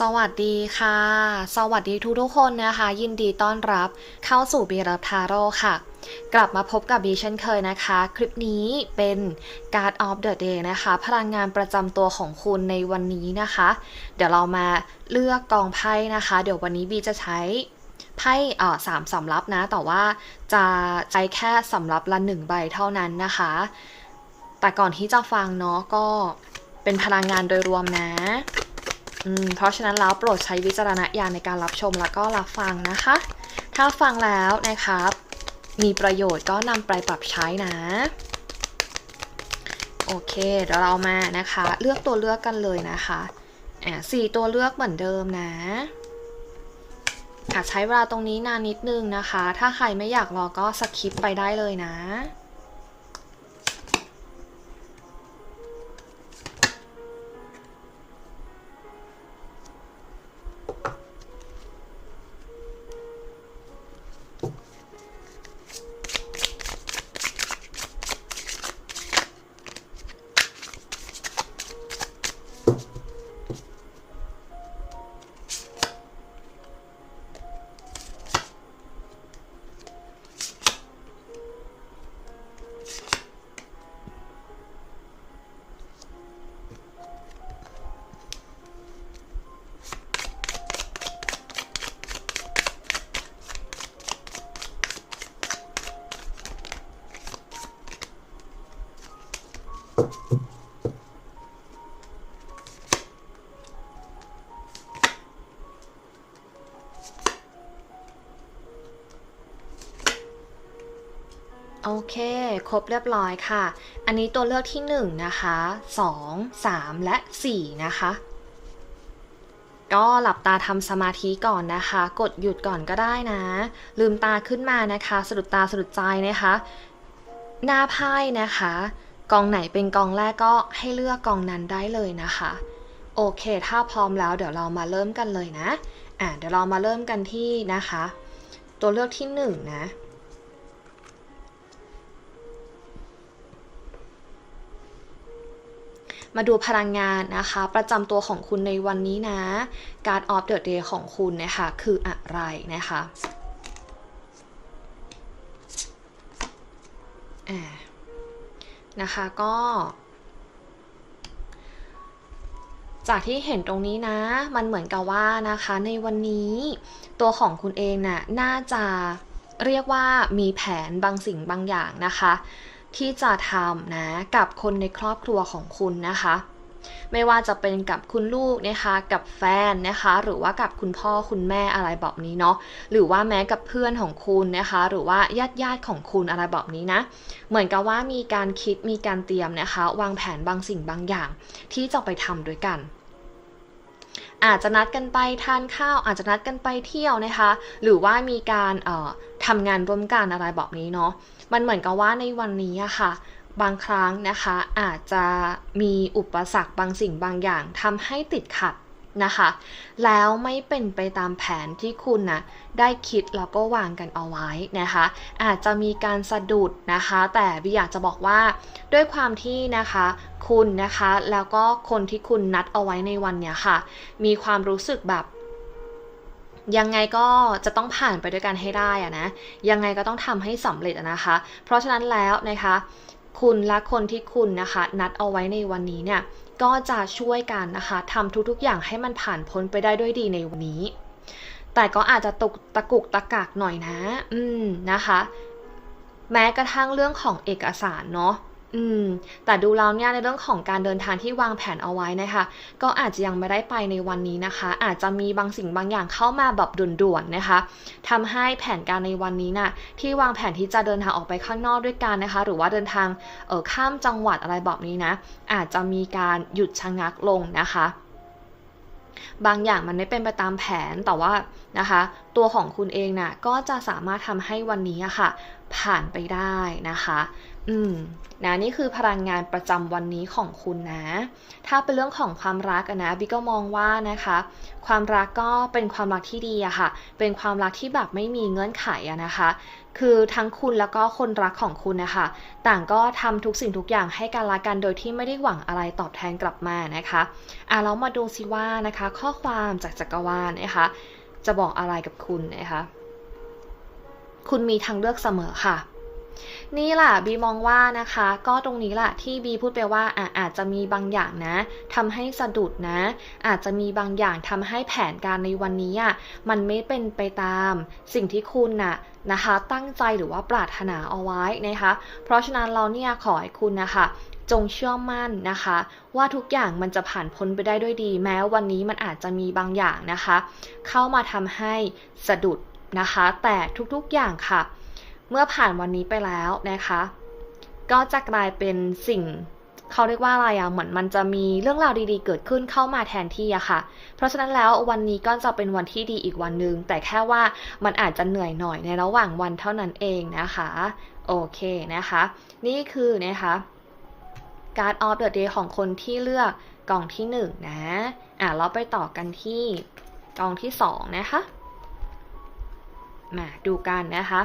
สวัสดีค่ะ สวัสดีทุกทุกคนนะคะ ยินดีต้อนรับเข้าสู่บีรับทาโร่ค่ะ กลับมาพบกับบีเช่นเคยนะคะ คลิปนี้เป็น Card of the Day นะคะ พลังงานประจำตัวของคุณในวันนี้นะคะ เดี๋ยวเรามาเลือกกองไพ่นะคะ เดี๋ยววันนี้บีจะใช้ไพ่เอ่อสามสำรับนะ แต่ว่าจะใช้แค่สำรับละหนึ่งใบเท่านั้นนะคะ แต่ก่อนที่จะฟังเนาะก็เป็นพลังงานโดยรวมนะ เพราะฉะนั้นแล้วโปรดใช้วิจารณญาณในการรับชมแล้วก็รับฟังนะคะ ถ้าฟังแล้วนะครับ มีประโยชน์ก็นำไปปรับใช้นะ โอเค เดี๋ยวเรามานะคะ เลือกตัวเลือกกันเลยนะคะอ่าสี่ตัวเลือกเหมือนเดิมนะอาจใช้เวลาตรงนี้นานนิดนึงนะคะ ถ้าใครไม่อยากรอก็สคิปไปได้เลยนะ ครบเรียบร้อยค่ะ อันนี้ตัวเลือกที่1นะคะ2 3 และ 4 นะคะ ก็หลับตาทำสมาธิก่อนนะคะ กดหยุดก่อนก็ได้นะ ลืมตาขึ้นมานะคะสะดุดตาสะดุดใจนะคะ หน้าไพ่นะคะ กองไหนเป็นกองแรกก็ให้เลือกกองนั้นได้เลยนะคะ โอเค ถ้าพร้อมแล้วเดี๋ยวเรามาเริ่มกันเลยนะอะเดี๋ยวเรามาเริ่มกันที่นะคะ ตัวเลือกที่หนึ่งนะ มาดูพลังงานนะคะ ประจำตัวของคุณในวันนี้นะ การ of the day ของคุณนะคะคืออะไรนะคะนะคะก็ จากที่เห็นตรงนี้นะ มันเหมือนกับว่านะคะ ในวันนี้ตัวของคุณเองน่ะน่าจะเรียกว่ามีแผนบางสิ่งบางอย่างนะคะ ที่จะทำนะกับคนในครอบครัวของคุณนะคะ ไม่ว่าจะเป็นกับคุณลูกนะคะ กับแฟนนะคะ หรือว่ากับคุณพ่อคุณแม่อะไรแบบนี้เนาะหรือว่าแม้กับเพื่อนของคุณนะคะ หรือว่าญาติญาติของคุณอะไรแบบนี้นะเหมือนกับว่ามีการคิดมีการเตรียมนะคะ วางแผนบางสิ่งบางอย่าง ที่จะไปทำด้วยกันอาจจะนัดกันไปทานข้าว อาจจะนัดกันไปเที่ยวนะคะ หรือว่ามีการเอ่อ ทำงานร่วมกันอะไรแบบนี้เนาะมันเหมือนกับว่าในวันนี้อะค่ะ บางครั้งนะคะอาจจะมีอุปสรรคบางสิ่งบางอย่างทำให้ติดขัดนะคะ แล้วไม่เป็นไปตามแผนที่คุณนะได้คิดแล้วก็วางกันเอาไว้นะคะ อาจจะมีการสะดุดนะคะ แต่วิอยากจะบอกว่าด้วยความที่นะคะคุณนะคะ แล้วก็คนที่คุณนัดเอาไว้ในวันเนี้ยค่ะ มีความรู้สึกแบบ ยังไงก็จะต้องผ่านไปด้วยกันให้ได้อะนะ ยังไงก็ต้องทำให้สำเร็จนะคะ เพราะฉะนั้นแล้วนะคะ คุณและคนที่คุณนะคะ นัดเอาไว้ในวันนี้เนี่ย ก็จะช่วยกันนะคะทำทุกๆอย่างให้มันผ่านพ้นไปได้ด้วยดีในวันนี้ แต่ก็อาจจะตกตะกุกตะกักหน่อยนะ อืมนะคะ แม้กระทั่งเรื่องของเอกสารเนาะ อืม แต่ดูแล้วเนี่ยในเรื่องของการเดินทางที่วางแผนเอาไว้นะคะ ก็อาจจะยังไม่ได้ไปในวันนี้นะคะ อาจจะมีบางสิ่งบางอย่างเข้ามาแบบด่วนๆนะคะทำให้แผนการในวันนี้น่ะที่วางแผนที่จะเดินทางออกไปข้างนอกด้วยกันนะคะ หรือว่าเดินทางเออข้ามจังหวัดอะไรแบบนี้นะ อาจจะมีการหยุดชะงักลงนะคะบางอย่างมันไม่เป็นไปตามแผนแต่ว่านะคะ ตัวของคุณเองน่ะก็จะสามารถทำให้วันนี้อะค่ะ ผ่านไปได้นะคะ อืมนะนี่คือพลังงานประจำวันนี้ของคุณนะ ถ้าเป็นเรื่องของความรักนะบิ๊กก็มองว่านะคะ ความรักก็เป็นความรักที่ดีอะค่ะ เป็นความรักที่แบบไม่มีเงื่อนไขอะนะคะ คือทั้งคุณแล้วก็คนรักของคุณนะคะต่างก็ทำทุกสิ่งทุกอย่างให้กันละกันโดยที่ไม่ได้หวังอะไรตอบแทนกลับมานะคะอะเรามาดูซิว่านะคะ ข้อความจากจักรวาลนะคะ จะบอกอะไรกับคุณนะคะ คุณมีทางเลือกเสมอค่ะ นี่แหละบีมองว่านะคะ ก็ตรงนี้แหละที่บีพูดไปว่าอาอาจจะมีบางอย่างนะทำให้สะดุดนะ อาจจะมีบางอย่างทำให้แผนการในวันนี้อะมันไม่เป็นไปตามสิ่งที่คุณน่ะนะคะ ตั้งใจหรือว่าปรารถนาเอาไว้นะคะ เพราะฉะนั้นเราเนี่ยขอให้คุณนะคะจงเชื่อมั่นนะคะ ว่าทุกอย่างมันจะผ่านพ้นไปได้ด้วยดี แม้วันนี้มันอาจจะมีบางอย่างนะคะ เข้ามาทำให้สะดุดนะคะ แต่ทุกๆอย่างค่ะ เมื่อผ่านวันนี้ไปแล้วนะคะ ก็จะกลายเป็นสิ่งเขาเรียกว่าอะไรอะเหมือนมันจะมีเรื่องราวดีๆ เกิดขึ้นเข้ามาแทนที่อะค่ะ เพราะฉะนั้นแล้ววันนี้ก็จะเป็นวันที่ดีอีกวันหนึ่งแต่แค่ว่ามันอาจจะเหนื่อยหน่อยในระหว่างวันเท่านั้นเองนะคะ โอเคนะคะ นี่คือนะคะการ์ดออฟเดอะเดย์ของคนที่เลือกกล่องที่ 1นนะอะเราไปต่อกันที่กล่องที่ 2 นะคะ มาดูกันนะคะ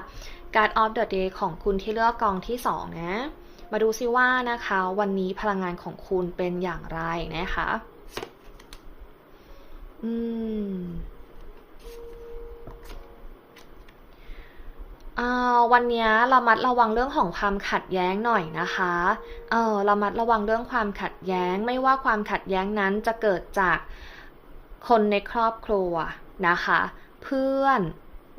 การ์ดออฟเดอะเดย์ของคุณที่เลือกกองที่ 2 นะ มาดูซิว่านะคะ วันนี้พลังงานของคุณเป็นอย่างไรนะคะ อืมวันนี้ระมัดระวังเรื่องของความขัดแย้งหน่อยนะคะ เออระมัดระวังเรื่องความขัดแย้ง ไม่ว่าความขัดแย้งนั้นจะเกิดจากคนในครอบครัวนะคะ เพื่อน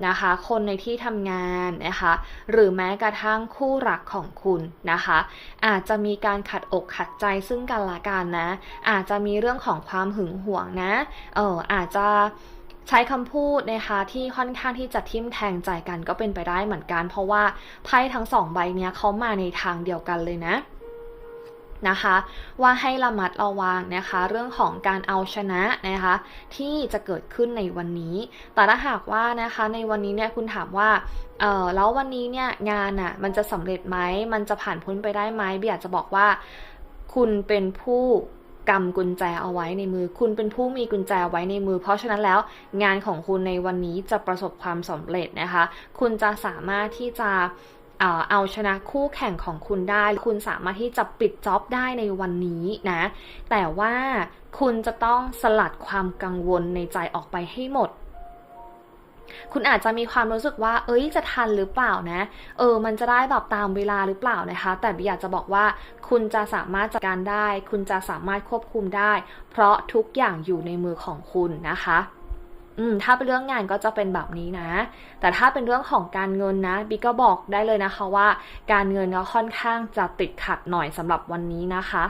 นะคะ คนในที่ทำงานนะคะ หรือแม้กระทั่งคู่รักของคุณนะคะ อาจจะมีการขัดอกขัดใจซึ่งกันและกันนะ อาจจะมีเรื่องของความหึงหวงนะ เอออาจจะใช้คำพูดนะคะที่ค่อนข้างที่จะทิ่มแทงใจกันก็เป็นไปได้เหมือนกัน เพราะว่าไพ่ทั้งสองใบเนี้ยเขามาในทางเดียวกันเลยนะ นะคะ ว่าให้ระมัดระวังนะคะ เรื่องของการเอาชนะนะคะ ที่จะเกิดขึ้นในวันนี้ แต่ถ้าหากว่านะคะในวันนี้เนี่ยคุณถามว่าเออแล้ววันนี้เนี่ยงานอะ่ะมันจะสำเร็จไหมมันจะผ่านพ้นไปได้ไหมเบียากจะบอกว่า คุณเป็นผู้กำกุญแจเอาไว้ในมือ คุณเป็นผู้มีกุญแจไว้ในมือ เพราะฉะนั้นแล้วงานของคุณในวันนี้จะประสบความสำเร็จนะคะ คุณจะสามารถที่จะ เอาชนะคู่แข่งของคุณได้ คุณสามารถที่จะปิดจ็อบได้ในวันนี้นะ แต่ว่าคุณจะต้องสลัดความกังวลในใจออกไปให้หมดคุณอาจจะมีความรู้สึกว่า เอ้ย จะทันหรือเปล่านะ เออ มันจะได้แบบตามเวลาหรือเปล่านะคะ แต่บิอยากจะบอกว่า คุณจะสามารถจัดการได้ คุณจะสามารถควบคุมได้ เพราะทุกอย่างอยู่ในมือของคุณนะคะ อืมถ้าเป็นเรื่องงานก็จะเป็นแบบนี้นะ แต่ถ้าเป็นเรื่องของการเงินนะบิ๊กก็บอกได้เลยนะคะว่า การเงินก็ค่อนข้างจะติดขัดหน่อยสำหรับวันนี้นะคะ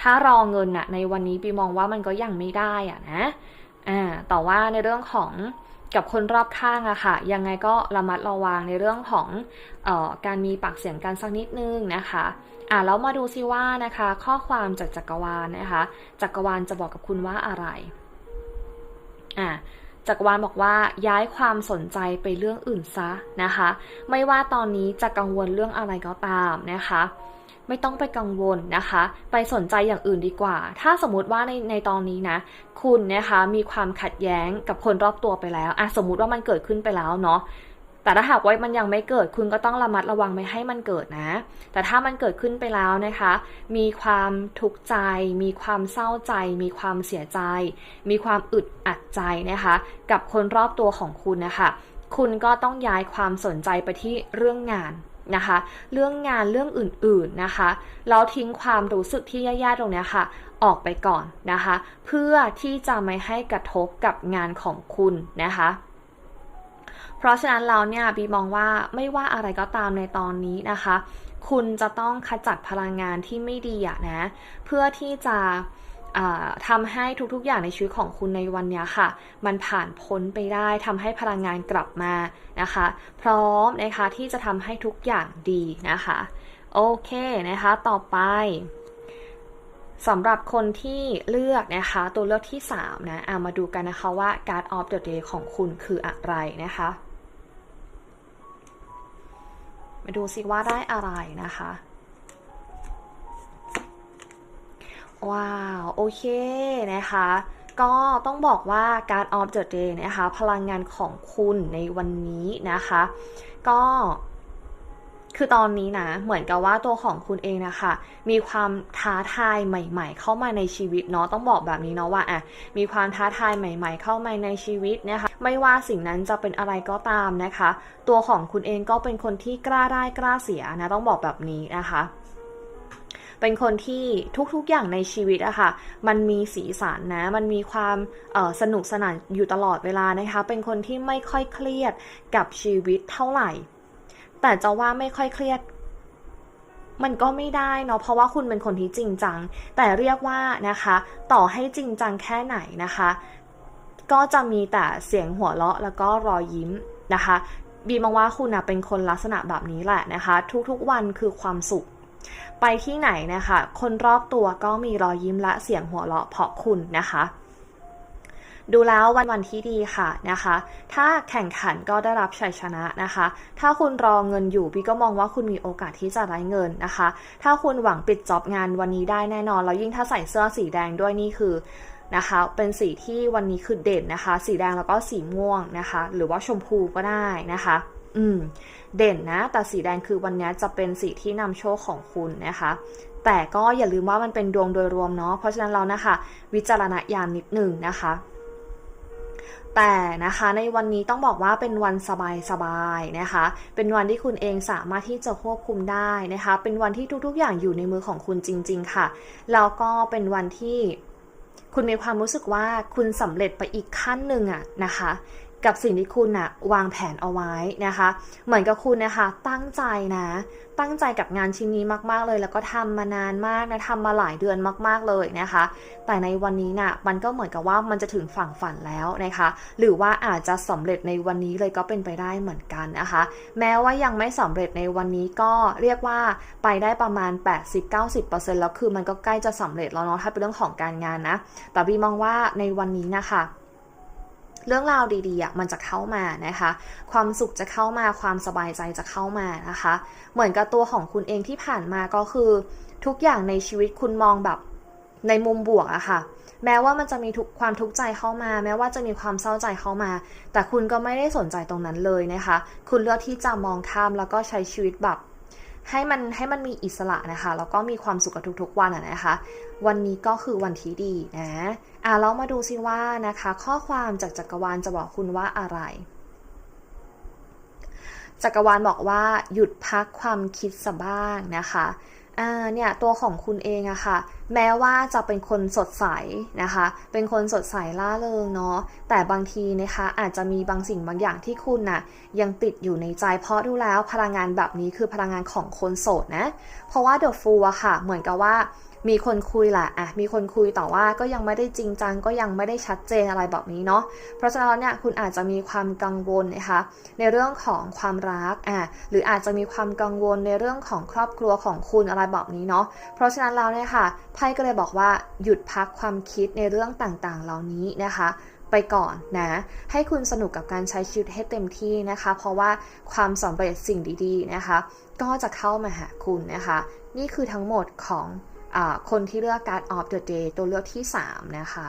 ถ้ารอเงินอะในวันนี้ปีมองว่ามันก็ยังไม่ได้อะนะอ่าแต่ว่าในเรื่องของกับคนรอบข้างอะค่ะ ยังไงก็ระมัดระวังในเรื่องของออการมีปากเสียงกันสักนิดนึงนะคะอ่าแล้วมาดูซิว่านะคะ ข้อความจากจักรวาลนะคะ จักรวาลจะบอกกับคุณว่าอะไร อะจักรวาลบอกว่าย้ายความสนใจไปเรื่องอื่นซะนะคะ ไม่ว่าตอนนี้จะกังวลเรื่องอะไรก็ตามนะคะ ไม่ต้องไปกังวลนะคะ ไปสนใจอย่างอื่นดีกว่า ถ้าสมมติว่าในในตอนนี้นะ คุณนะคะมีความขัดแย้งกับคนรอบตัวไปแล้วอะสมมุติว่ามันเกิดขึ้นไปแล้วเนาะ แต่ถ้าหากว่ามันยังไม่เกิดคุณก็ต้องระมัดระวังไม่ให้มันเกิดนะ แต่ถ้ามันเกิดขึ้นไปแล้วนะคะ มีความทุกข์ใจ มีความเศร้าใจ มีความเสียใจ มีความอึดอัดใจนะคะ กับคนรอบตัวของคุณนะคะ คุณก็ต้องย้ายความสนใจไปที่เรื่องงานนะคะ เรื่องงานเรื่องอื่นๆนะคะ แล้วทิ้งความรู้สึกที่แย่ๆตรงนี้ค่ะ ออกไปก่อนนะคะ เพื่อที่จะไม่ให้กระทบกับงานของคุณนะคะ เพราะฉะนั้นเราเนี่ยบีมองว่าไม่ว่าอะไรก็ตามในตอนนี้นะคะ คุณจะต้องขจัดพลังงานที่ไม่ดีอะนะ เพื่อที่จะทำให้ทุกๆ อย่างในชีวิตของคุณในวันนี้ค่ะ มันผ่านพ้นไปได้ทำให้พลังงานกลับมานะคะ พร้อมนะคะที่จะทำให้ทุกอย่างดีนะคะ โอเคนะคะต่อไปสำหรับคนที่เลือกนะคะตัวเลือกที่ 3 นะะมาดูกันนะคะว่า Card of the Day ของคุณคืออะไรนะคะ มาดูซิว่าได้อะไรนะคะ ว้าว โอเคนะคะ ก็ต้องบอกว่าการ of the day นะคะ พลังงานของคุณในวันนี้นะคะ ก็คือตอนนี้นะ เหมือนกับว่าตัวของคุณเองนะคะ มีความท้าทายใหม่ ๆ เข้ามาในชีวิตเนาะต้องบอกแบบนี้เนาะว่าอะมีความท้าทายใหม่ ๆ เข้ามาในชีวิตนะคะ ไม่ว่าสิ่งนั้นจะเป็นอะไรก็ตามนะคะ ตัวของคุณเองก็เป็นคนที่กล้าได้กล้าเสียนะต้องบอกแบบนี้นะคะเป็นคนที่ทุกๆอย่างในชีวิตอะค่ะ มันมีสีสันนะ มันมีความสนุกสนานอยู่ตลอดเวลานะคะ เป็นคนที่ไม่ค่อยเครียดกับชีวิตเท่าไหร่ แต่จะว่าไม่ค่อยเครียด มันก็ไม่ได้เนาะ เพราะว่าคุณเป็นคนที่จริงจัง แต่เรียกว่านะคะ ต่อให้จริงจังแค่ไหนนะคะ ก็จะมีแต่เสียงหัวเราะแล้วก็รอยยิ้มนะคะ บีมองว่าคุณนะเป็นคนลักษณะแบบนี้แหละนะคะ ทุกๆวันคือความสุข ไปที่ไหนนะคะ คนรอบตัวก็มีรอยยิ้มและเสียงหัวเราะเพราะคุณนะคะดูแล้ววันวันที่ดีค่ะนะคะ ถ้าแข่งขันก็ได้รับชัยชนะนะคะ ถ้าคุณรอเงินอยู่พี่ก็มองว่าคุณมีโอกาสที่จะได้เงินนะคะ ถ้าคุณหวังปิดจ็อบงานวันนี้ได้แน่นอน แล้วยิ่งถ้าใส่เสื้อสีแดงด้วยนี่คือ นะคะ เป็นสีที่วันนี้คือเด่นนะคะ สีแดงแล้วก็สีม่วงนะคะ หรือว่าชมพูก็ได้นะคะ อืม เด่นนะ แต่สีแดงคือวันนี้จะเป็นสีที่นำโชคของคุณนะคะ แต่ก็อย่าลืมว่ามันเป็นดวงโดยรวมเนาะ เพราะฉะนั้นเรานะคะ วิจารณญาณนิดหนึ่งนะคะแต่นะคะในวันนี้ต้องบอกว่าเป็นวันสบายๆนะคะ เป็นวันที่คุณเองสามารถที่จะควบคุมได้นะคะ เป็นวันที่ทุกๆอย่างอยู่ในมือของคุณจริง ๆ ค่ะ แล้วก็เป็นวันที่ คุณมีความรู้สึกว่าคุณสำเร็จไปอีกขั้นหนึ่งอะนะคะ กับสิ่งที่คุณนะวางแผนเอาไว้นะคะ เหมือนกับคุณนะคะตั้งใจนะ ตั้งใจกับงานชิ้นนี้มากๆเลย แล้วก็ทำมานานมากนะทำมาหลายเดือนมากๆเลยนะคะ แต่ในวันนี้นะ่ะมันก็เหมือนกับว่ามันจะถึงฝั่งฝันแล้วนะคะ หรือว่าอาจจะสำเร็จในวันนี้เลยก็เป็นไปได้เหมือนกันนะคะ แม้ว่ายังไม่สำเร็จในวันนี้ก็เรียกว่าไปได้ประมาณ 80-90%แล้วคือมันก็ใกล้จะสำเร็จแล้วเนาะถ้าเป็นเรื่องของการงานนะแต่บีมองว่าในวันนี้นะคะ เรื่องราวดีๆมันจะเข้ามานะคะ ความสุขจะเข้ามา ความสบายใจจะเข้ามานะคะ เหมือนกับตัวของคุณเองที่ผ่านมาก็คือ ทุกอย่างในชีวิตคุณมองแบบในมุมบวกอะคะ่ะ แม้ว่ามันจะมีทุกความทุกข์ใจเข้ามา แม้ว่าจะมีความเศร้าใจเข้ามา แต่คุณก็ไม่ได้สนใจตรงนั้นเลยนะคะ คุณเลือกที่จะมองข้ามแล้วก็ใช้ชีวิตแบบ ให้มันให้มันมีอิสระนะคะแล้วก็มีความสุขกับทุกๆวันนะคะ วันนี้ก็คือวันที่ดีนะอะเรามาดูซิว่านะคะ ข้อความจากจักรวาลจะบอกคุณว่าอะไรจักรวาลบอกว่าหยุดพักความคิดสบ้างนะคะ อ่าเนี่ยตัวของคุณเองอะค่ะ แม้ว่าจะเป็นคนสดใสนะคะ เป็นคนสดใสล่าเริงเนาะแต่บางทีนะคะอาจจะมีบางสิ่งบางอย่างที่คุณน่ะยังติดอยู่ในใจเพราะดูแล้วพลังงานแบบนี้คือพลังงานของคนโสดนะ เพราะว่าเดอะฟูอะค่ะ เหมือนกับว่า มีคนคุยแหละอะมีคนคุยแต่ว่าก็ยังไม่ได้จริงจังก็ยังไม่ได้ชัดเจนอะไรแบบนี้เนาะเพราะฉะนั้นเนี่ยคุณอาจจะมีความกังวลนะคะในเรื่องของความรักอะหรืออาจจะมีความกังวลในเรื่องของครอบครัวของคุณอะไรแบบนี้เนาะเพราะฉะนั้นแล้วเนี่ยค่ะไพ่ก็เลยบอกว่าหยุดพักความคิดในเรื่องต่างๆ เหล่านี้นะคะไปก่อนนะ ให้คุณสนุกกับการใช้ชีวิตให้เต็มที่นะคะ เพราะว่าความสำเร็จสิ่งดีๆนะคะ ก็จะเข้ามาหาคุณนะคะ นี่คือทั้งหมดของ คนที่เลือกการ of the day ตัวเลือกที่ 3 นะคะ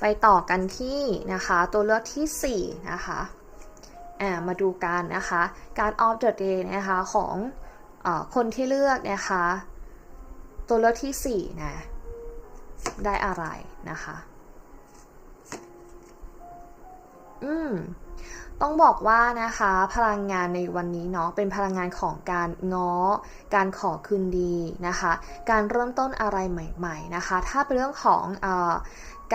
ไปต่อกันที่นะคะตัวเลือกที่ 4 นะคะมาดูกันนะคะการ of the day นะคะของอคนที่เลือกนะคะตัวเลือกที่ 4 นะ ได้อะไรนะคะ อืม ต้องบอกว่านะคะพลังงานในวันนี้เนาะเป็นพลังงานของการง้อ การขอคืนดีนะคะ การเริ่มต้นอะไรใหม่ๆนะคะ ถ้าเป็นเรื่องของอ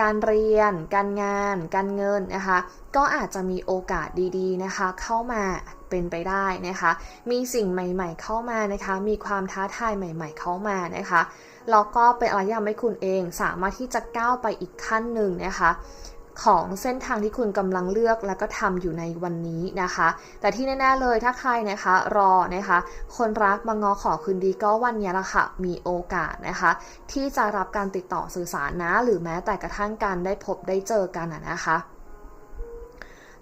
การเรียน การงาน การเงินนะคะ ก็อาจจะมีโอกาสดีๆนะคะ เข้ามาเป็นไปได้นะคะ มีสิ่งใหม่ๆเข้ามานะคะ มีความท้าทายใหม่ ๆ เข้ามานะคะแล้วก็เป็นอะไรที่ทำให้คุณเองสามารถที่จะก้าวไปอีกขั้นหนึ่งนะคะ ของเส้นทางที่คุณกำลังเลือกและก็ทำอยู่ในวันนี้นะคะ แต่ที่แน่ๆเลยถ้าใครนะคะรอนะคะ คนรักมางอขอคืนดีก็วันนี้ละค่ะ มีโอกาสนะคะ ที่จะรับการติดต่อสื่อสารนะ หรือแม้แต่กระทั่งการได้พบได้เจอกันนะคะ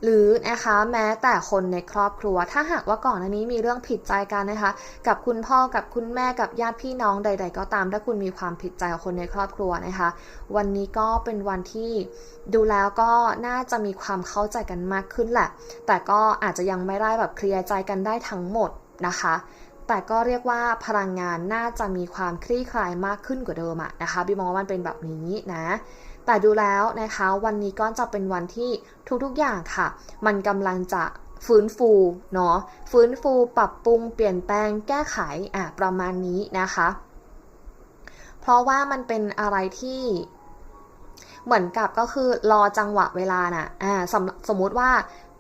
หรือนะคะแม้แต่คนในครอบครัว ถ้าหากว่าก่อนอันนี้มีเรื่องผิดใจกันนะคะ กับคุณพ่อกับคุณแม่กับญาติพี่น้องใด ๆ ก็ตาม ถ้าคุณมีความผิดใจกับคนในครอบครัวนะคะ วันนี้ก็เป็นวันที่ดูแล้วก็น่าจะมีความเข้าใจกันมากขึ้นแหละ แต่ก็อาจจะยังไม่ได้แบบเคลียร์ใจกันได้ทั้งหมดนะคะแต่ก็เรียกว่าพลังงานน่าจะมีความคลี่คลายมากขึ้นกว่าเดิมอะนะคะบีมองว่ามันเป็นแบบนี้นะ แต่ดูแล้วนะคะวันนี้ก็จะเป็นวันที่ทุกๆอย่างค่ะ มันกำลังจะฟื้นฟูเนาะฟื้นฟูปรับปรุงเปลี่ยนแปลงแก้ไขอะประมาณนี้นะคะ เพราะว่ามันเป็นอะไรที่เหมือนกับก็คือรอจังหวะเวลาน่ะอ่าสมสมมุติว่า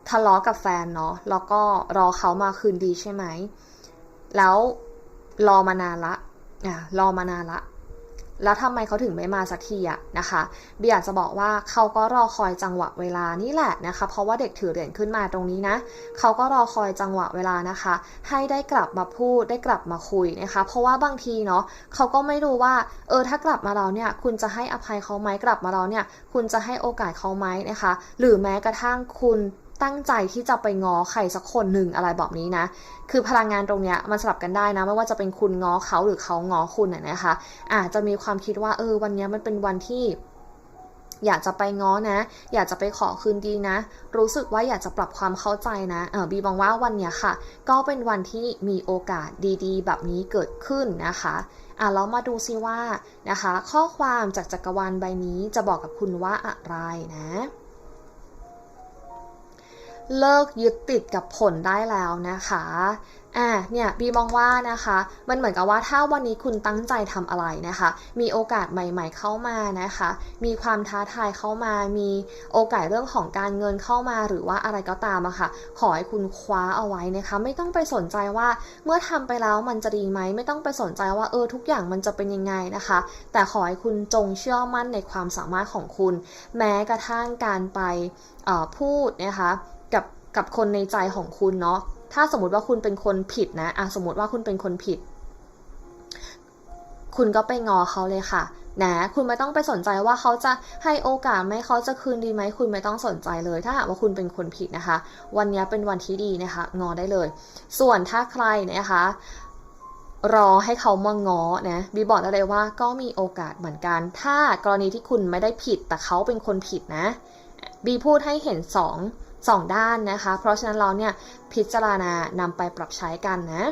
ทะเลาะกับแฟนเนาะแล้วก็รอเขามาคืนดีใช่ไหม แล้วรอมานานละอ่ารอมานานละ แล้วทำไมเขาถึงไม่มาสักทีอะนะคะเบียร์อยากจะบอกว่าเขาก็รอคอยจังหวะเวลานี่แหละนะคะ เพราะว่าเด็กถือเหรียญขึ้นมาตรงนี้นะเขาก็รอคอยจังหวะเวลานะคะ ให้ได้กลับมาพูดได้กลับมาคุยนะคะ เพราะว่าบางทีเนาะเขาก็ไม่รู้ว่าเออถ้ากลับมาเราเนี่ยคุณจะให้อภัยเขาไหมกลับมาเราเนี่ยคุณจะให้โอกาสเขาไหมนะคะ หรือแม้กระทั่งคุณ ตั้งใจที่จะไปง้อใครสักคนหนึ่งอะไรแบบนี้นะ คือพลังงานตรงเนี้ยมันสลับกันได้นะ ไม่ว่าจะเป็นคุณง้อเขาหรือเขาง้อคุณน่ะนะคะ อาจจะมีความคิดว่าเออวันนี้มันเป็นวันที่อยากจะไปง้อนะ อยากจะไปขอคืนดีนะ รู้สึกว่าอยากจะปรับความเข้าใจนะ เออบีมองว่าวันเนี้ยค่ะ ก็เป็นวันที่มีโอกาสดีๆ แบบนี้เกิดขึ้นนะคะ อะเรามาดูซิว่านะคะ ข้อความจากจักรวาลใบนี้จะบอกกับคุณว่าอะไรนะ เลิกยึดติดกับผลได้แล้วนะคะอะเนี่ยบีมองว่านะคะ มันเหมือนกับว่าถ้าวันนี้คุณตั้งใจทำอะไรนะคะ มีโอกาสใหม่ ๆเข้ามานะคะ มีความท้าทายเข้ามา มีโอกาสเรื่องของการเงินเข้ามา หรือว่าอะไรก็ตามอะค่ะ ขอให้คุณคว้าเอาไว้นะคะ ไม่ต้องไปสนใจว่าเมื่อทำไปแล้วมันจะดีไหม ไม่ต้องไปสนใจว่าเออทุกอย่างมันจะเป็นยังไงนะคะ แต่ขอให้คุณจงเชื่อมั่นในความสามารถของคุณ แม้กระทั่งการไปออพูดนะคะ กับคนในใจของคุณเนาะถ้าสมมติว่าคุณเป็นคนผิดนะอะสมมติว่าคุณเป็นคนผิด คุณก็ไปงอเขาเลยค่ะนะคุณไม่ต้องไปสนใจว่าเขาจะให้โอกาสไหมเขาจะคืนดีไหมคุณไม่ต้องสนใจเลย ถ้าหากว่าคุณเป็นคนผิดนะคะ วันนี้เป็นวันที่ดีนะคะ งอได้เลย ส่วนถ้าใครนะคะ รอให้เขามางอนะบีบอกได้เลยว่าก็มีโอกาสเหมือนกัน ถ้ากรณีที่คุณไม่ได้ผิดแต่เขาเป็นคนผิดนะบีพูดให้เห็นสอง สองด้านนะคะ เพราะฉะนั้นเราเนี่ยพิจารณานำไปปรับใช้กันนะ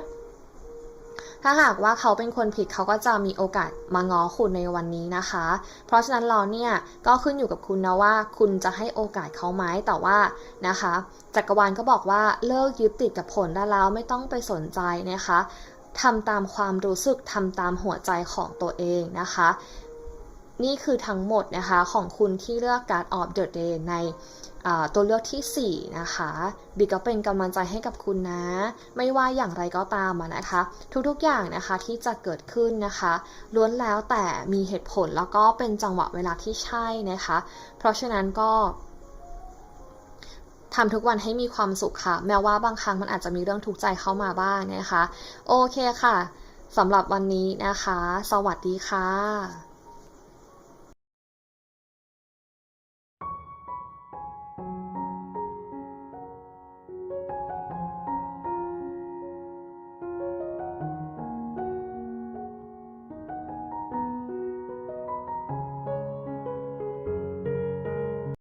ถ้าหากว่าเขาเป็นคนผิดเขาก็จะมีโอกาสมาง้อคุณในวันนี้นะคะ เพราะฉะนั้นเราเนี่ยก็ขึ้นอยู่กับคุณนะว่า คุณจะให้โอกาสเขาไหมแต่ว่านะคะจักรวาลก็บอกว่าเลิกยึดติดกับผลได้แล้วไม่ต้องไปสนใจนะคะทำตามความรู้สึกทำตามหัวใจของตัวเองนะคะ นี่คือทั้งหมดนะคะของคุณที่เลือกการ of the day ในตัวเลือกที่ 4 นะคะบิ๊กก็เป็นกำลังใจให้กับคุณนะ ไม่ว่าอย่างไรก็ตามนะคะ ทุกๆอย่างนะคะที่จะเกิดขึ้นนะคะล้วนแล้วแต่มีเหตุผลแล้วก็เป็นจังหวะเวลาที่ใช่นะคะ เพราะฉะนั้นก็ทำทุกวันให้มีความสุขค่ะ แม้ว่าบางครั้งมันอาจจะมีเรื่องทุกข์ใจเข้ามาบ้างนะคะ โอเคค่ะสำหรับวันนี้นะคะ สวัสดีค่ะ